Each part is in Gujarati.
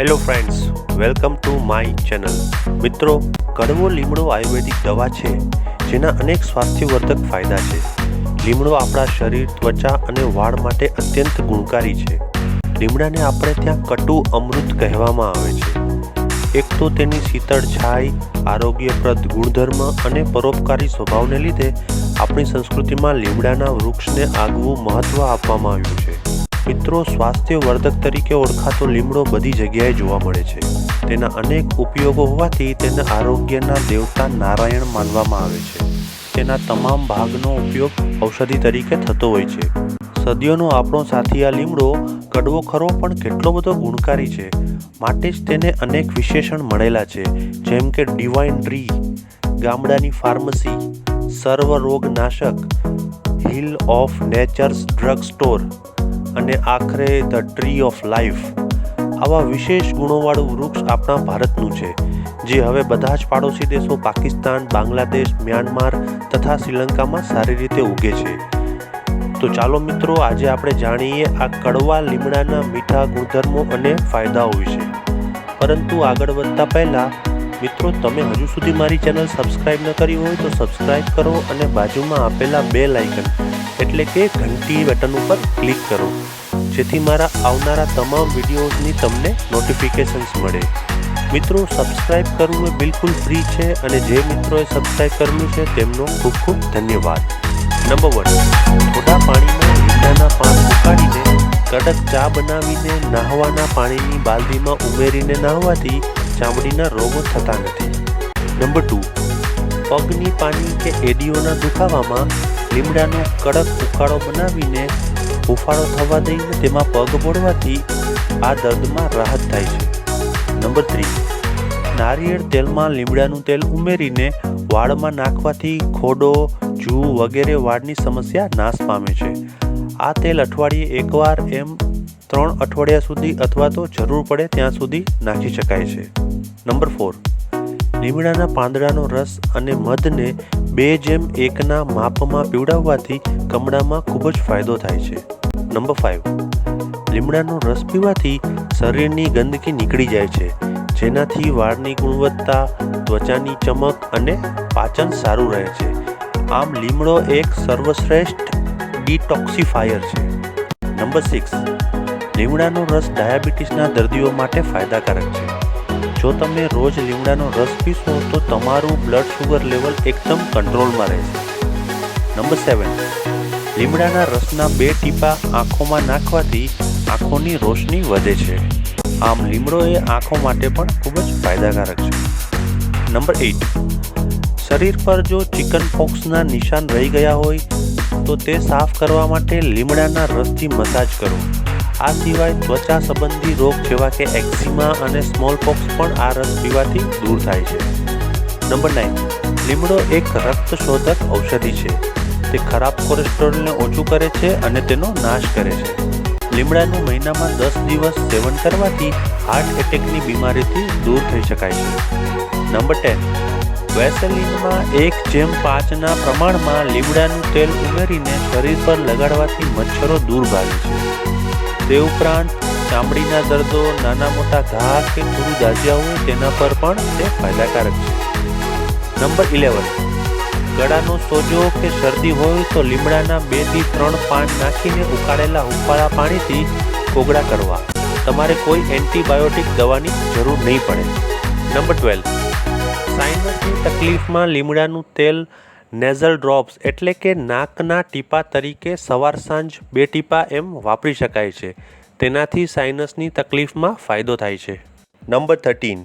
Hello friends welcome to my channel મિત્રો, કડવો લીમડો આયુર્વેદિક દવા છે, જેના અનેક સ્વાસ્થ્યવર્ધક ફાયદા છે. લીમડો આપણા શરીર, ત્વચા અને વાળ માટે અત્યંત ગુણકારી છે. લીમડાને આપણે ત્યાં કટુ અમૃત કહેવામાં આવે છે. એક તો તેની શીતળ છાય આરોગ્યપ્રદ ગુણધર્મ અને પરોપકારી સ્વભાવને લીધે આપણી સંસ્કૃતિમાં લીમડાના વૃક્ષને આગવું મહત્ત્વ આપવામાં આવ્યું છે. મિત્રો સ્વાસ્થ્યવર્ધક તરીકે ઓળખાતો લીમડો બધી જગ્યાએ જોવા મળે છે. તેના અનેક ઉપયોગો હોવાથી તેને આરોગ્યના દેવતા નારાયણ માનવામાં આવે છે. તેના તમામ ભાગનો ઉપયોગ ઔષધિ તરીકે થતો હોય છે. સદીઓનો આપણો સાથી આ લીમડો કડવો ખરો પણ કેટલો બધો ગુણકારી છે. માટે જ તેને અનેક વિશેષણ મળેલા છે. જેમ કે ડિવાઇન ટ્રી ગામડાની ફાર્મસી સર્વ રોગ નાશક hill of nature's drug store અને આખરે ધ ટ્રી ઓફ લાઈફ આવા વિશેષ ગુણોવાળું વૃક્ષ આપણા ભારતનું છે, જે હવે બધા જ પાડોશી દેશો પાકિસ્તાન, બાંગ્લાદેશ, મ્યાનમાર તથા શ્રીલંકામાં સારી રીતે ઉગે છે. તો ચાલો મિત્રો, આજે આપણે જાણીએ આ કડવા લીમડાના મીઠા ગુણધર્મો અને ફાયદાઓ વિશે. પરંતુ આગળ વધતા પહેલાં, મિત્રો, તમે હજુ સુધી મારી ચેનલ સબસ્ક્રાઇબ ન કરી હોય તો સબસ્ક્રાઈબ કરો અને બાજુમાં આપેલા બે લાઇકન એટલે કે ઘંટી બટન ઉપર ક્લિક કરો, જેથી મારા આવનારા તમામ વિડીયોઝની તમને નોટિફિકેશન્સ મળે. મિત્રો, સબસ્ક્રાઇબ કરવું એ બિલકુલ ફ્રી છે અને જે મિત્રોએ સબસ્ક્રાઇબ કરવું છે તેમનો ખૂબ ખૂબ ધન્યવાદ. નંબર વન, થોડા પાણીમાં લીમડાના પાન ઉકાળીને કડક ચા બનાવીને નાહવાના પાણીની બાલદીમાં ઉમેરીને નાહવાથી ચામડીના રોગો થતા નથી. નંબર ટુ પગની પાની કે એડીઓના દુખાવામાં લીમડાનો કડક ઉકાળો બનાવીને હુફાળો થવા દઈને તેમાં પગ બોળવાથી આ દર્દમાં રાહત થાય છે. નંબર થ્રી નારિયેળ તેલમાં લીમડાનું તેલ ઉમેરીને વાળમાં નાખવાથી ખોડો, જૂ વગેરે વાળની સમસ્યા નાશ પામે છે. આ તેલ અઠવાડિયે એકવાર એમ ત્રણ અઠવાડિયા સુધી અથવા તો જરૂર પડે ત્યાં સુધી નાખી શકાય છે. Number four. લીમડાના પાંદડાનો રસ અને મધને બે જેમ એકના માપમાં પીવડાવવાથી કમળામાં ખૂબ જ ફાયદો થાય છે. નંબર ફાઇવ લીમડાનો રસ પીવાથી શરીરની ગંદકી નીકળી જાય છે, જેનાથી વાળની ગુણવત્તા, ત્વચાની ચમક અને પાચન સારું રહે છે. આમ લીમડો એક સર્વશ્રેષ્ઠ ડિટોક્સિફાયર છે. નંબર સિક્સ લીમડાનો રસ ડાયાબિટીસના દર્દીઓ માટે ફાયદાકારક છે. જો તમે રોજ લીમડાનો રસ પીશો, તો તમારું બ્લડ શુગર લેવલ એકદમ કંટ્રોલમાં રહેશે. નંબર સેવન લીમડાના રસના બે ટીપા આંખોમાં નાખવાથી આંખોની રોશની વધે છે. આમ લીમડો એ આંખો માટે પણ ખૂબ જ ફાયદાકારક છે. નંબર એઇટ શરીર પર જો ચિકન પોક્સના નિશાન રહી ગયા હોય, તો તે સાફ કરવા માટે લીમડાના રસથી મસાજ કરો. આ સિવાય ત્વચા સંબંધી રોગ જેવા કે એક્ઝિમા અને સ્મોલ પોક્સ પણ આ રસ પીવાથી દૂર થાય છે. Number nine. લીમડો એક રક્ત શોધક ઔષધિ છે. તે ખરાબ કોલેસ્ટ્રોલને ઓછું કરે છે અને તેનો નાશ કરે છે. લીમડાનું મહિનામાં દસ દિવસ સેવન કરવાથી હાર્ટ એટેકની બીમારીથી દૂર થઈ શકાય છે. Number ten. વેસેલિનમાં એક જેમ પાંચના પ્રમાણમાં લીમડાનું તેલ ઉમેરીને શરીર પર લગાડવાથી મચ્છરો દૂર ભાગે છે. તે ઉપરાંત ચામડીના દર્દો, નાના મોટા ઘા કે થોડું દાજ્યા હોય તેના પર પણ તે ફાયદાકારક છે. Number eleven. ગળાનો સોજો કે શરદી હોય તો લીમડાના બેથી ત્રણ પાન નાખીને ઉકાળેલા હુંફાળા પાણીથી કોગળા કરવા. તમારે કોઈ એન્ટીબાયોટિક દવાની જરૂર નહીં પડે. Number twelve. સાઇનસની તકલીફમાં લીમડાનું તેલ નેઝલ ડ્રોપ્સ એટલે કે નાકના ટીપા તરીકે સવાર સાંજ બે ટીપા એમ વાપરી શકાય છે. તેનાથી સાઇનસની તકલીફમાં ફાયદો થાય છે. Number thirteen.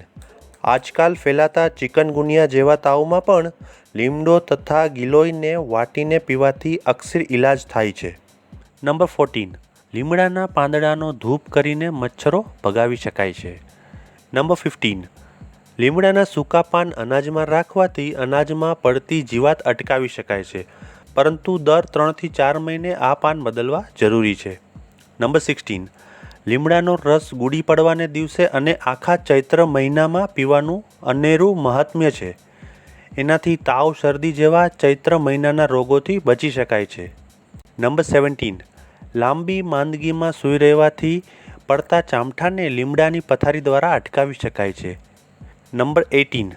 આજકાલ ફેલાતા ચિકનગુનિયા જેવા તાવમાં પણ લીમડો તથા ગિલોયને વાટીને પીવાથી અક્ષર ઇલાજ થાય છે. Number fourteen. લીમડાના પાંદડાનો ધૂપ કરીને મચ્છરો ભગાવી શકાય છે. Number fifteen. લીમડાના સૂકા પાન અનાજમાં રાખવાથી અનાજમાં પડતી જીવાત અટકાવી શકાય છે. પરંતુ દર ત્રણથી ચાર મહિને આ પાન બદલવા જરૂરી છે. Number sixteen. લીમડાનો રસ ગુડી પડવાને દિવસે અને આખા ચૈત્ર મહિનામાં પીવાનું અનેરું મહાત્મ્ય છે. એનાથી તાવ શરદી જેવા ચૈત્ર મહિનાના રોગોથી બચી શકાય છે. Number seventeen. લાંબી માંદગીમાં સૂઈ રહેવાથી પડતા ચામઠાને લીમડાની પથારી દ્વારા અટકાવી શકાય છે. નંબર એટીન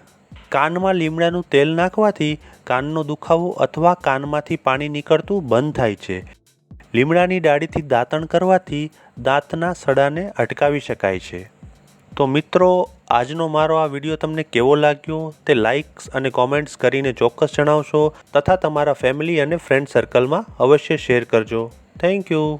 કાનમાં લીમડાનું તેલ નાખવાથી કાનનો દુખાવો અથવા કાનમાંથી પાણી નીકળતું બંધ થાય છે. લીમડાની ડાળીથી દાંતણ કરવાથી દાંતના સડાને અટકાવી શકાય છે. તો મિત્રો, આજનો મારો આ વીડિયો તમને કેવો લાગ્યો? તે લાઇક્સ અને કોમેન્ટ્સ કરીને ચોક્કસ જણાવશો. તથા તમારા ફેમિલી અને ફ્રેન્ડ સર્કલમાં અવશ્ય શેર કરજો. Thank you